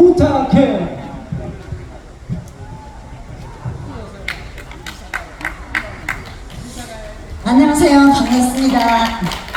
부탁해. 안녕하세요. 반갑습니다.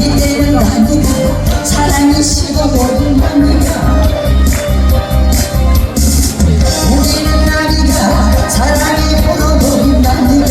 이때는 나니다. 사랑이 식어 모든 겁니다 우리는 나니다. 사랑이 불어버린답니다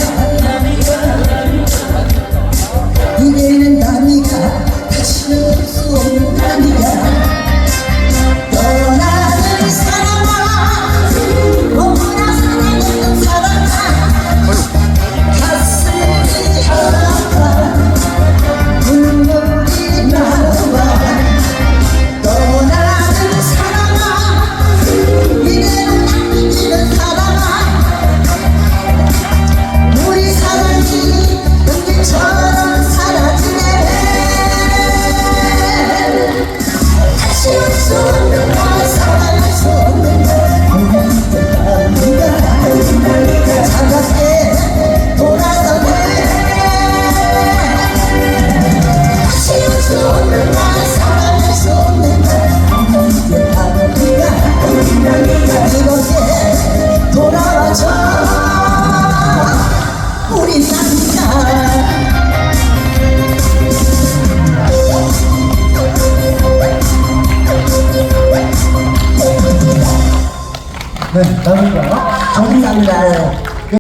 우리 산다 네, 감사합니다. 정상가요.